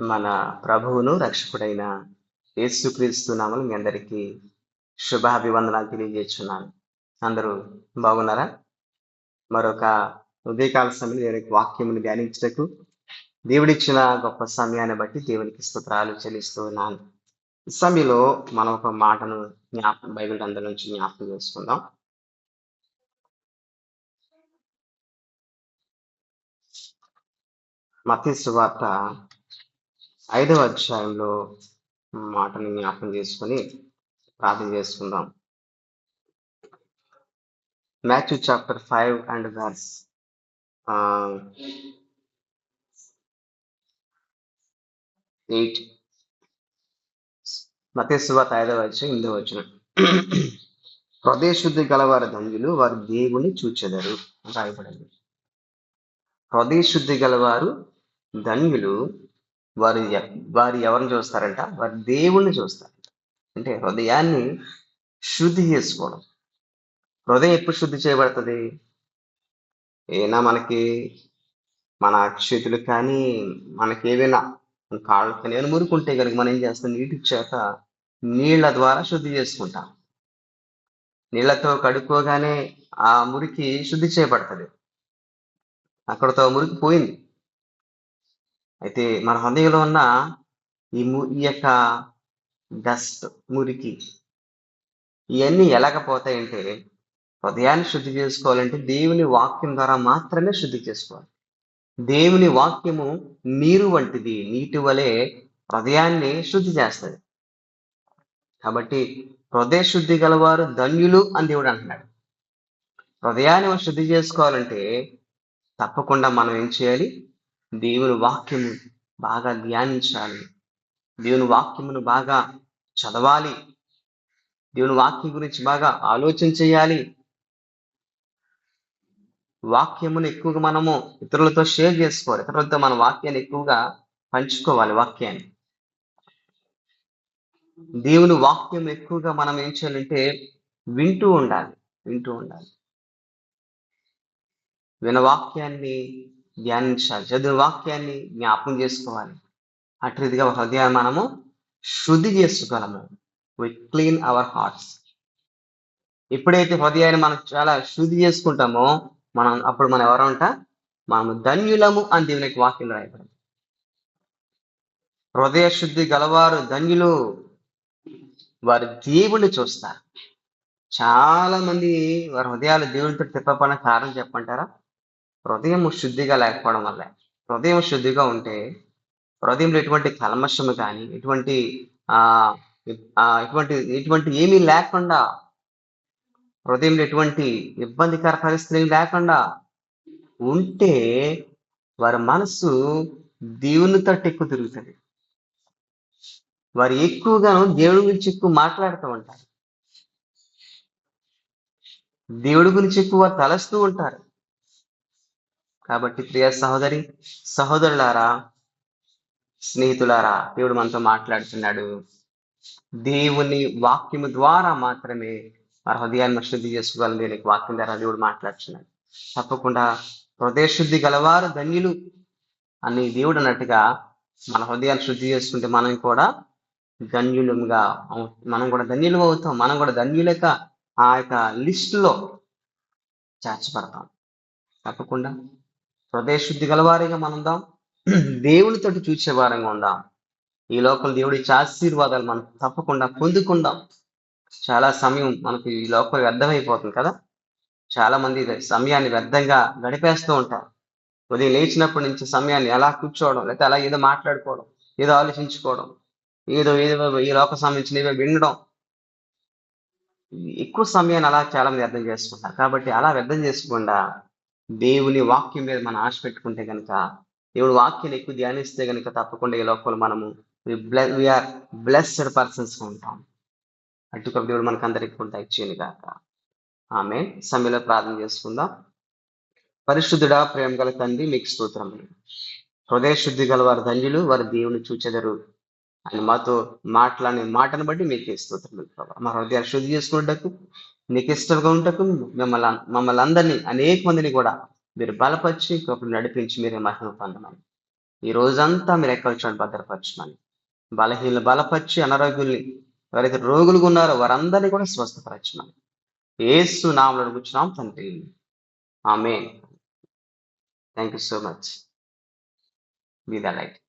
మన ప్రభువును రక్షకుడైన యేసుక్రీస్తు నామలు మీ అందరికీ శుభాభివందనాలు తెలియజేస్తున్నాను. అందరూ బాగున్నారా? మరొక ఉదయకాల సమయంలో దేవునికి వాక్యమును ధ్యానించటకు దేవుడిచ్చిన గొప్ప సమయాన్ని బట్టి దేవునికి స్తోత్రాలు చెల్లిస్తూ ఉన్నాను. ఈ సమయంలో మనం ఒక మాటను జ్ఞాప బైబిల్ అందరి నుంచి జ్ఞాపకం చేసుకుందాం. మతీ సువార్త ఐదవ అధ్యాయంలో మాటను జ్ఞాపకం చేసుకొని ప్రార్థన చేసుకుందాం. Matthew chapter five and verse. Eight. మతీ ఐదవ అధ్యాయం ఎనిమిదవ వచ్చిన హృదయశుద్ధి గలవారి ధన్యులు వారు దేవుని చూచెదరు అని రాయబడింది. హృదయశుద్ధి గలవారు ధన్యులు వారు వారు ఎవరిని చూస్తారంట? వారి దేవుణ్ణి చూస్తారు. అంటే హృదయాన్ని శుద్ధి చేసుకోవడం. హృదయం ఎప్పుడు శుద్ధి చేయబడుతుంది? ఏనా మనకి మన చేతులు కానీ మనకి ఏవైనా మన కాళ్ళు కానీ ఏమైనా మురుకుంటే కనుక మనం ఏం చేస్తాం? నీటి చేత నీళ్ళ ద్వారా శుద్ధి చేసుకుంటాం. నీళ్ళతో కడుక్కోగానే ఆ మురికి శుద్ధి చేయబడుతుంది. అక్కడతో మురికి పోయింది. అయితే మన హృదయంలో ఉన్న ఈ ము- ఈ యొక్క డస్ట్ మురికి ఇవన్నీ ఎలాగపోతాయంటే హృదయాన్ని శుద్ధి చేసుకోవాలంటే దేవుని వాక్యం ద్వారా మాత్రమే శుద్ధి చేసుకోవాలి. దేవుని వాక్యము నీరు వంటిది నీటి వలె హృదయాన్ని శుద్ధి చేస్తుంది. కాబట్టి హృదయ శుద్ధి గలవారు ధన్యులు అని దేవుడు అంటున్నాడు. హృదయాన్ని మనం శుద్ధి చేసుకోవాలంటే తప్పకుండా మనం ఏం చేయాలి? దేవుని వాక్యము బాగా ధ్యానించాలి. దేవుని వాక్యమును బాగా చదవాలి. దేవుని వాక్యం గురించి బాగా ఆలోచన చేయాలి. వాక్యమును ఎక్కువగా మనము ఇతరులతో షేర్ చేసుకోవాలి. ఇతరులతో మన వాక్యాన్ని ఎక్కువగా పంచుకోవాలి వాక్యాన్ని. దేవుని వాక్యం ఎక్కువగా మనం ఏం చేయాలంటే వింటూ ఉండాలి. వింటూ ఉండాలి. విన వాక్యాన్ని ధ్యానించాలి చదివిన వాక్యాన్ని జ్ఞాపకం చేసుకోవాలి. అటు రీతిగా హృదయాన్ని మనము శుద్ధి చేసుకోగలము. వి క్లీన్ అవర్ హార్ట్స్ ఎప్పుడైతే హృదయాన్ని మనం చాలా శుద్ధి చేసుకుంటామో మనం అప్పుడు మనం ఎవరంట? మనము ధన్యులము అని దేవునికి వాక్యం రాయబడింది. హృదయ శుద్ధి గలవారు ధన్యులు. వారి దేవుణ్ణి చూస్తారు. చాలా మంది వారి హృదయాలు దేవునితో తిప్పపడిన కారణం చెప్పంటారా హృదయం శుద్ధిగా లేకపోవడం వల్ల. హృదయం శుద్ధిగా ఉంటే హృదయంలో ఎటువంటి కల్మషము కానీ ఎటువంటి ఆ ఎటువంటి ఎటువంటి ఏమీ లేకుండా హృదయంలో ఎటువంటి ఇబ్బందికర పరిస్థితులు లేకుండా ఉంటే వారి మనసు దేవుని తట్టు ఎక్కువ తిరుగుతుంది. వారు ఎక్కువగాను దేవుడి గురించి ఎక్కువ మాట్లాడుతూ ఉంటారు. దేవుడి గురించి ఎక్కువ తలస్తూ ఉంటారు. కాబట్టి ప్రియ సహోదరి సహోదరులారా స్నేహితులారా దేవుడు మనతో మాట్లాడుతున్నాడు. దేవుని వాక్యము ద్వారా మాత్రమే మన హృదయాన్ని శుద్ధి చేసుకోగలం. దేవునికి వాక్యం ద్వారా దేవుడు మాట్లాడుతున్నాడు. తప్పకుండా హృదయ శుద్ధి గలవారు ధన్యులు అని దేవుడు అన్నట్టుగా మన హృదయాన్ని శుద్ధి చేసుకుంటే మనం కూడా ధన్యులుగా అవు- మనం కూడా ధన్యులు అవుతాం. మనం కూడా ధన్యులక ఆ యొక్క లిస్టులో చేర్చబడతాం తప్పకుండా హృదయ శుద్ధి గలవారిగా మనందాం. దేవునితోటి చూసే వారంగా ఉందాం. ఈ లోకం దేవుడి ఆశీర్వాదాలు మనం తప్పకుండా పొందుకుందాం. చాలా సమయం మనకు ఈ లోకం వ్యర్థమైపోతుంది కదా. చాలా మంది ఇది సమయాన్ని వ్యర్థంగా గడిపేస్తూ ఉంటారు. ఉదయం లేచినప్పటి నుంచి సమయాన్ని ఎలా కూర్చోవడం లేకపోతే అలా ఏదో మాట్లాడుకోవడం ఏదో ఆలోచించుకోవడం ఏదో ఏదో ఈ లోక సంబంధించినవి వినడం. ఎక్కువ సమయాన్ని అలా చాలా మంది వ్యర్థం చేసుకుంటారు. కాబట్టి అలా వ్యర్థం చేసుకుండా దేవుని వాక్యం మీద మనం ఆశ పెట్టుకుంటే కనుక దేవుడి వాక్యాన్ని ఎక్కువ ధ్యానిస్తే కనుక తప్పకుండా ఈ లోకంలో మనము వీఆర్ బ్లెస్డ్ పర్సన్స్ ఉంటాం. అటుక దేవుడు మనకు అందరికీ కూడా దయచేయను కాక ఆమె సమయంలో ప్రార్థన చేసుకుందాం. పరిశుద్ధుడా ప్రేమ గల తండ్రి మీకు స్తోత్రములు. హృదయ శుద్ధి గల వారి ధన్యులు వారి దేవుని చూచెదరు. అని మాతో మాట్లాడిన మాటను బట్టి మీకు స్తోత్రములు ప్రభా. మా హృదయాన్ని శుద్ధి చేసుకున్నట్టు నీకు ఇష్టంగా ఉంటకు మిమ్మల్ని మమ్మల్ని అందరినీ అనేక మందిని కూడా మీరు బలపరిచి ఒకరు నడిపించి మీరే మహిమ పొందమని. ఈ రోజంతా మీరు ఎక్కడ చూడండి భద్రపరచమని. బలహీనలు బలపరిచి అనారోగ్యుల్ని ఎవరైతే రోగులుగా ఉన్నారో వారందరినీ కూడా స్వస్థపరచమని. ఏసు నామలను కూర్చున్నాం తండ్రి. ఆమె thank you so much. Be the light.